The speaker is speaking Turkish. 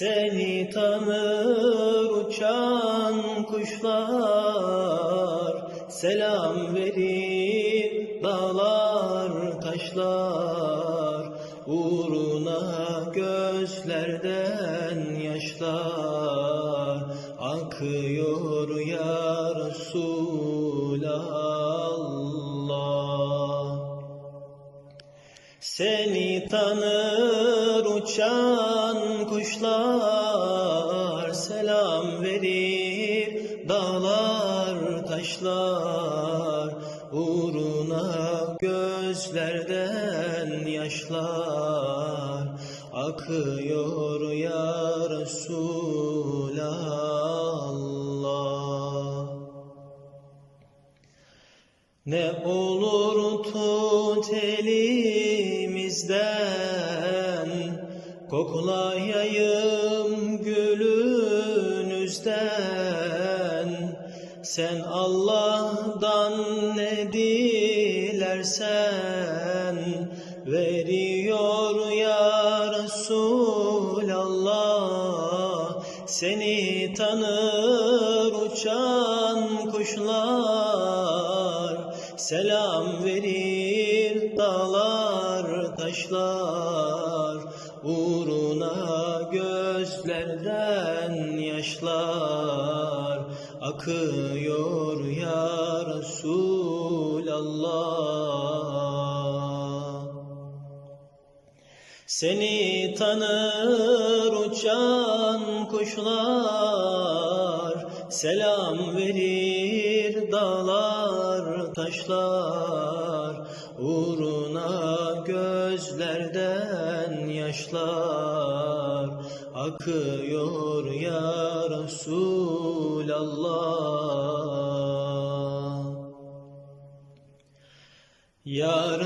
Seni tanır uçan kuşlar, selam verir dağlar taşlar, uğruna gözlerden yaşlar akıyor ya Resulallah. Seni tanır uçan kuşlar Selam verir dağlar taşlar Uğruna gözlerden yaşlar. Akıyor ya Resulallah. Ne olur tut elimizden Koklayayım gülünüzden. Sen Allah'tan ne dilersen Veriyor ya Resulallah. Seni tanır uçan kuşlar Selam verir dağlar taşlar Uğruna gözlerden yaşlar. Akıyor ya Resulallah. Seni tanır uçan kuşlar Selam verir dağlar taşlar. Uğruna gözlerden yaşlar Akıyor ya Resulallah. Yarın